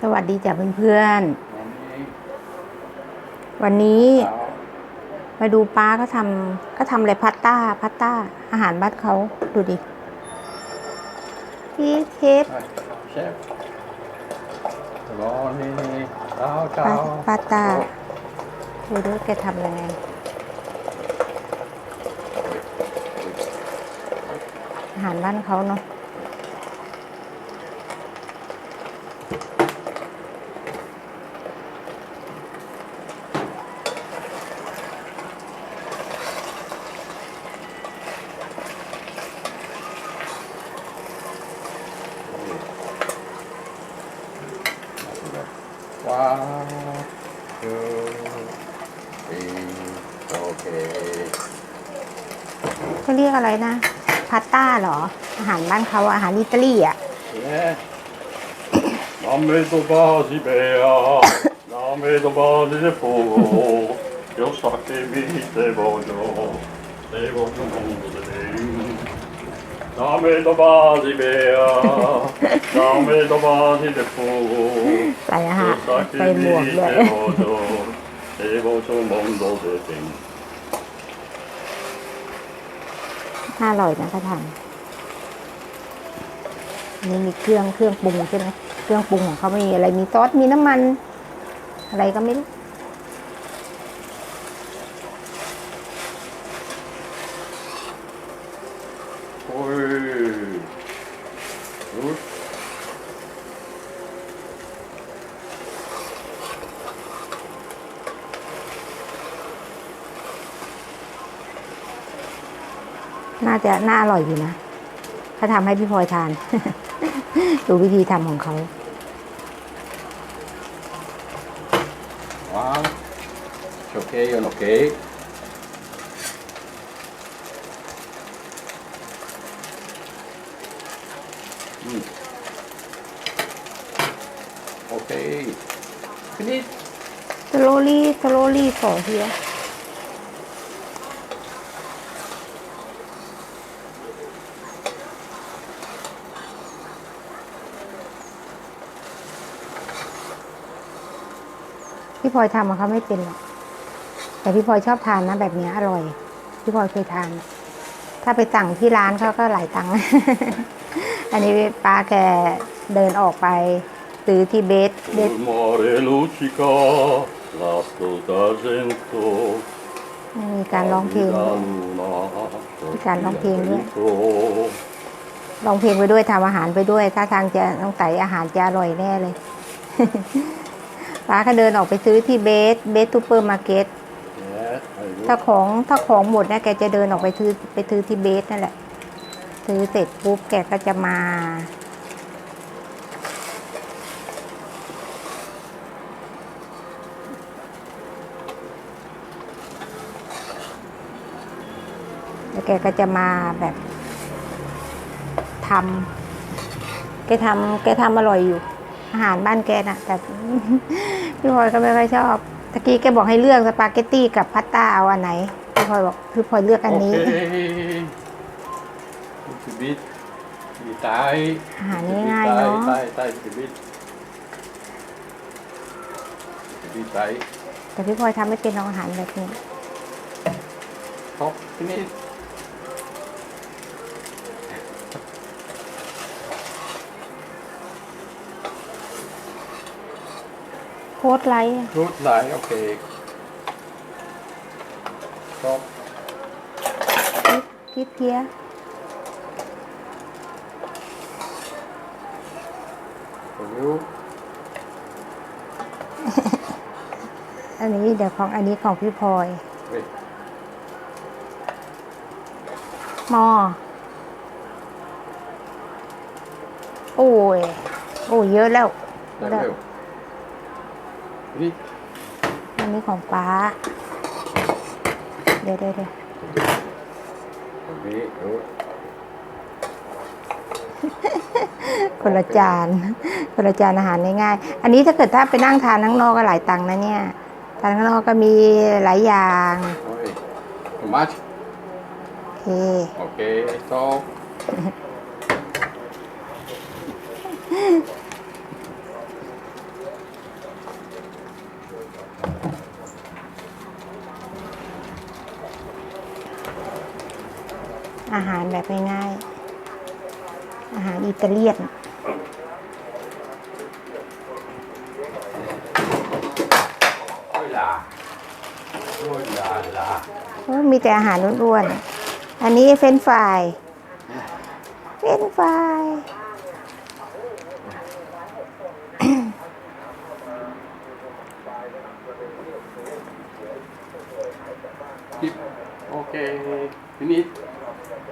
สวัสดีจ้ะเพื่อนๆ วันนี้ มาดูป้าเขาทำเขาทำอะไรพัตต้าพัตต้า อาหารบ้านเขาดูดิพี่เชฟเชฟรอนี่เช้าเช้าปาปาต้าดูด้วยแกทำยังไงอาหารบ้านเขาเนาะ one โอเค เขเรียกอะไรนะพาสต้าเหรอ อาหารบ้านเขาอาหารอิตาลีอะนั่นนะลาเมโดบาซิเบอาลาเม 네. 남매도 바지 배야 남매도 바지 보고 역사게โ에보죠 내 보는 공부들 Dame da basi bea, dame da basi de po. ใส่อาหารใส่หมวกด้วย Evo to mondo de ting. ถ้าอร่อยนะถ้าทำนี่มีเครื่องเครื่องปรุงใช่ไหมเครื่องปรุงของเขาไมีอะไรมีซอสมีน้ำมัน อะไรก็ไม่รู้ น่าจะน่าอร่อยอยู่นะเขาทำให้พี่พลอยทาน ดูวิธีทำของเขา Wow. It's okay and okay. Mm. Okay. Finish. สโลลี่สโลลี่สอเฮีย พี่พลอยทำมันเขาไม่เป็นหรอกแต่พี่พลอยชอบทานนะแบบนี้อร่อย พี่พลอยเคยทาน ถ้าไปสั่งที่ร้านเขาก็หลายตังค์ อันนี้ป้าแกเดินออกไปซื้อที่เบสเบสมีการร้องเพลงมีการร้องเพลงด้วยร้องเพลงไปด้วยทำอาหารไปด้วย ถ้าทางจะต้องใส่อาหารจะอร่อยแน่เลย ป้าก็เดินออกไปซื้อที่เบสเบสซูเปอร์มาร์เก็ต Yes, I will. ถ้าของถ้าของหมดนะแกจะเดินออกไปซื้อไปซื้อที่เบสนั่นแหละ ซื้อเสร็จปุ๊บแกก็จะมา แล้วแกก็จะมาแบบทำแกทำแกทำอร่อยอยู่ อาหารบ้านแกน่ะ แต่ พี่พลอยก็ไม่ค่อยชอบ ตะกี้แกบอกให้เลือกสปาเกตตี้กับพาสต้าเอาอันไหน พี่พลอยบอกพี่พลอยเลือกอันนี้ Okay. Little bit. Di tay. อาหาร Little bit ง่ายๆ tay, เนาะ tay, tay, little bit. Little bit tay. แต่พี่พลอยทำไม่เป็นอาหารแบบนี้ Top, finish. โค้ดไลท์ Good line, okay. Top. คิดเพีย For you. อันนี้เดี๋ยวของอันนี้ของพี่พลอย Wait. หมอโอ้ย โอ้ยเยอะแล้ว That That. will. Finish. อันนี้ของป้า เดี๋ยวเดี๋ยวเดี๋ยว Okay, good. คนละจานคนละจานอาหารง่ายๆ อันนี้ถ้าเกิดถ้าไปนั่งทานข้างนอกก็หลายตังค์นะเนี่ย ทานข้างนอกก็มีหลายอย่าง Okay. Too much? โอเค Okay, stop. หารแบบง่ายๆ อาหารอิตาเลียน มีแต่อาหารอ้วนๆ อันนี้เฟนฟราย เฟนฟรายโอเคทีนี้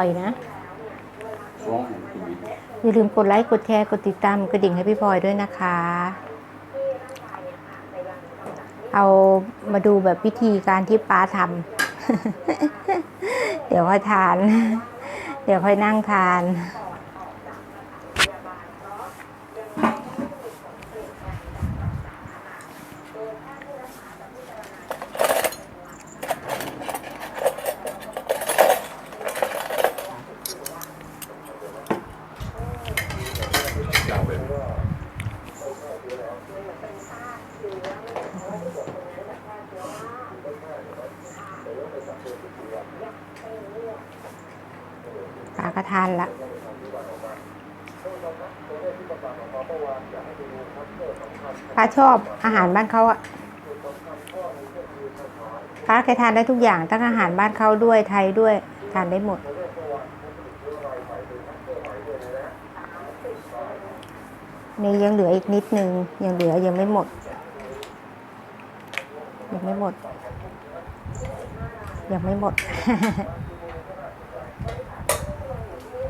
ร่อยนะร้องชีวิตอย่าลืมกดไลค์ กดแชร์ กดติดตามกระดิ่งให้พี่พลอยด้วยนะคะ เอามาดูแบบวิธีการที่ป้าทำ เดี๋ยวค่อยทาน เดี๋ยวค่อยนั่งทาน ป้าทานละป้าชอบอาหารบ้านเขาอะป้าเคยทานได้ทุกอย่างทั้งอาหารบ้านเขาด้วยไทยด้วยทานได้หมด นี่ยังเหลืออีกนิดนึง ยังเหลือยังไม่หมด ยังไม่หมด ยังไม่หมด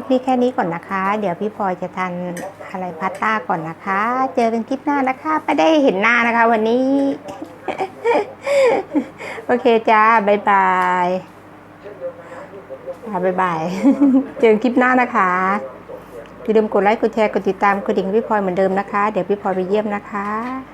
ปนี้แค่นี้ก่อนนะคะ เดี๋ยวพี่พลอยจะทานอะไรพาสต้าก่อนนะคะ เจอกันคลิปหน้านะคะ ไม่ได้เห็นหน้านะคะ วันนี้ โอเคจ้าบ๊ายบายค่ะบ๊ายบาย เจอกันคลิปหน้านะคะอย่าลืมกดไลค์ กดแชร์ กดติดตาม กดดิ่งพี่พลอยเหมือนเดิมนะคะ เดี๋ยวพี่พลอยไปเยี่ยมนะคะ